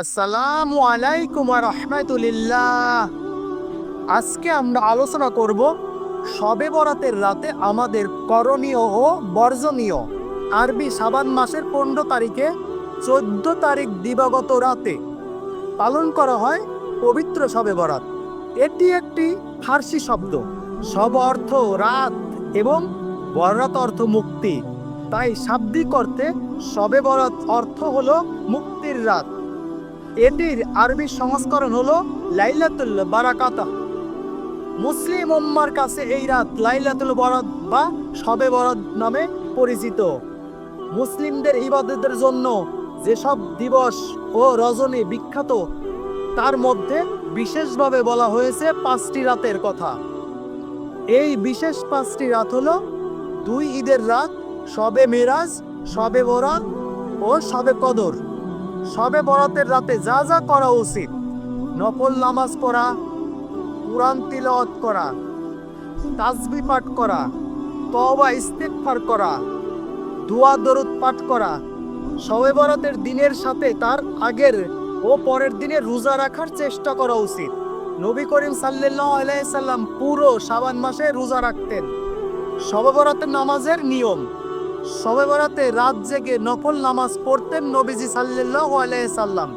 আসসালামু আলাইকুম রহমতুলিল্লাহ। আজকে আমরা আলোচনা করব শবে বরাতের রাতে আমাদের করণীয় ও বর্জনীয়। আরবি সাবান মাসের পনেরো তারিখে চোদ্দ তারিখ দিবাগত রাতে পালন করা হয় পবিত্র শবে বরাত। এটি একটি ফার্সি শব্দ। শব অর্থ রাত এবং বরাত অর্থ মুক্তি। তাই শাব্দিক অর্থে শবে বরাত অর্থ হলো মুক্তির রাত। এটির আরবি সংস্করণ হলো লাইলাতুল বারাকাতা। মুসলিম উম্মার কাছে এই রাত লাইলাতুল বরাত বা শবে বরাত নামে পরিচিত। মুসলিমদের ইবাদতের জন্য যেসব দিবস ও রজনী বিখ্যাত, তার মধ্যে বিশেষভাবে বলা হয়েছে পাঁচটি রাতের কথা। এই বিশেষ পাঁচটি রাত হলো দুই ঈদের রাত শবে মেরাজ শবে বরাত ও শবে কদর। শবে বরাতের রাতে যা যা করা উচিত। নফল নামাজ পড়া, কোরআন তিলাওয়াত করা তাজবি পাঠ করা, তওবা, ইস্তেগফার করা, দোয়া, দরুদ পাঠ করা শবে বরাতের দিনের সাথে তার আগের ও পরের দিনে রোজা রাখার চেষ্টা করা উচিত। নবী করিম সাল্লাল্লাহু সাল্লাম পুরো শাবান মাসে রোজা রাখতেন। শবে বরাতের নামাজের নিয়ম। শবে বরাতে রাত জেগে নফল নামাজ পড়তেন নবীজি সাল্লাল্লাহু আলাইহি সাল্লাম।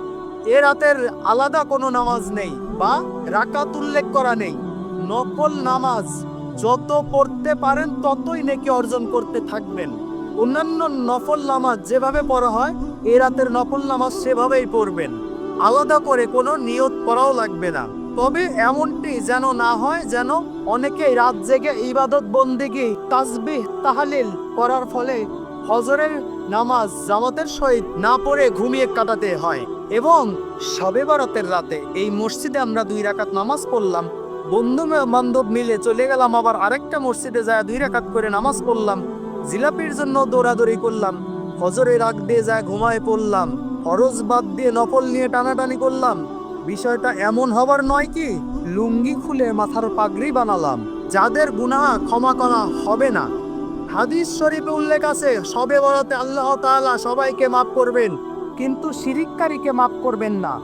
এ রাতের আলাদা কোনো নামাজ নেই বা রাকাত উল্লেখ করা নেই। নফল নামাজ যত পড়তে পারেন ততই নেকি অর্জন করতে থাকবেন। অন্যান্য নফল নামাজ যেভাবে পড়া হয়, এ রাতের নফল নামাজ সেভাবেই পড়বেন। আলাদা করে কোনো নিয়ত করাও লাগবে না। তবে এমনটি যেন না হয়, যেন অনেকেই রাত জেগে ইবাদত বন্দিগি তাসবিহ, তাহালিল করার ফলে হজরের নামাজ জামাতের সহিত না পড়ে ঘুমিয়ে কাটাতে হয় এবং শবে বরাতের রাতে এই মসজিদে আমরা দুই রাকাত নামাজ পড়লাম। বন্ধু বান্ধব মিলে চলে গেলাম, আবার আরেকটা মসজিদে যায় দুই রাকাত করে নামাজ পড়লাম। জিলাপির জন্য দৌড়াদৌড়ি করলাম ফজরের আগ দিয়ে যায় ঘুমায় পড়লাম, ফরজ বাদ দিয়ে নফল নিয়ে টানাটানি করলাম। বিষয়টা এমন হবার নয় কি? লুঙ্গি খুলে মাথার পাগড়ি বানালাম। যাদের গুনাহ ক্ষমা করা হবে না। হাদিস শরীফে উল্লেখ আছে, সবে বরাতে আল্লাহ তাআলা সবাইকে মাফ করবেন, কিন্তু শিরিককারীকে মাফ করবেন না।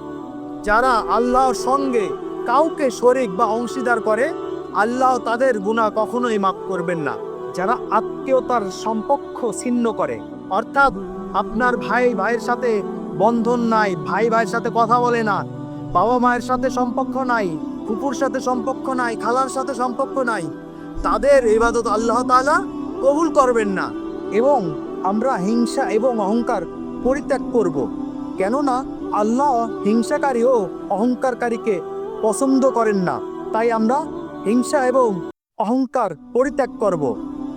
যারা আল্লাহর সঙ্গে কাউকে শরিক বা অংশীদার করে, আল্লাহ তাদের গুনাহ কখনোই মাফ করবেন না। যারা আত্মীয়তার সম্পর্ক ছিন্ন করে, অর্থাৎ আপনার ভাই ভাইয়ের সাথে বন্ধন নাই ভাই ভাইয়ের সাথে কথা বলে না বাবা মায়ের সাথে সম্পর্ক নাই কুকুর সাথে সম্পর্ক নাই, খালার সাথে সম্পর্ক নাই। তাদের ইবাদত আল্লাহ তাআলা কবুল করবেন না। এবং আমরা হিংসা এবং অহংকার পরিত্যাগ করব। কেননা আল্লাহ হিংসাকারী ও অহংকারকারীকে পছন্দ করেন না। তাই আমরা হিংসা এবং অহংকার পরিত্যাগ করব।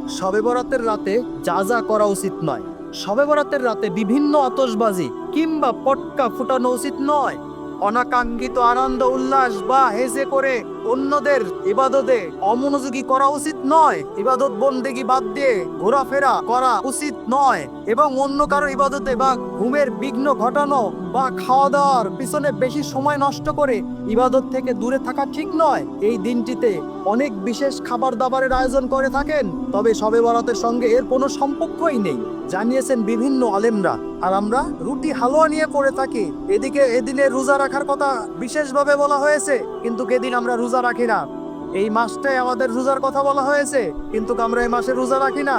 শবে বরাতের রাতে যা যা করা উচিত নয়। শবে বরাতের রাতে বিভিন্ন আতশবাজি কিংবা পটকা ফুটানো উচিত নয়। অনাকাঙ্ক্ষিত আনন্দ উল্লাস বা হেসে করে অন্যদের ইবাদতে অমনোযোগী করা উচিত নয়। ইবাদত বন্দেগী বাদ দিয়ে ঘোরাফেরা করা উচিত নয় এবং অন্য কারও ইবাদতে বা ঘুমের বিঘ্ন ঘটানো বা খাওয়া দাওয়ার পিছনে বেশি সময় নষ্ট করে ইবাদত থেকে দূরে থাকা ঠিক নয়। এই দিনটিতে অনেক বিশেষ খাবার দাবারের আয়োজন করে থাকেন, তবে সবে বরাতের সঙ্গে এর কোনো সম্পর্কই নেই, জানিয়েছেন বিভিন্ন আলেমরা। আর আমরা রুটি হালুয়া নিয়ে পড়ে থাকি, এদিকে এদিনে রোজা রাখার কথা বিশেষভাবে বলা হয়েছে, কিন্তু এদিন আমরা রাখি না। এই মাসটায় আমাদের রোজার কথা বলা হয়েছে, কিন্তু আমরা এই মাসে রোজা রাখি না।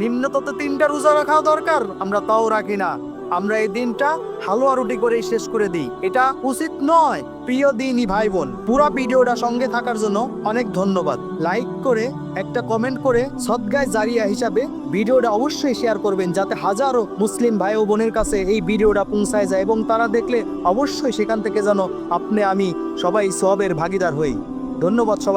নিম্নতত তিনটা রোজা রাখা দরকার, আমরা তাও রাখি না। আমরা এই দিনটা হালুয়া রুটি করেই শেষ করে দিই। এটা উচিত নয়, প্রিয় দিনই ভাই বোন পুরো ভিডিওটা সঙ্গে থাকার জন্য অনেক ধন্যবাদ। লাইক করে, একটা কমেন্ট করে সদগায় জারিয়া হিসাবে ভিডিওটা অবশ্যই শেয়ার করবেন, যাতে হাজারো মুসলিম ভাই ও বোনের কাছে এই ভিডিওটা পৌঁছায় যায়, এবং তারা দেখলে অবশ্যই সেখান থেকে যেন আপনি আমি সবাই সবের ভাগিদার হই। ধন্যবাদ সবাই।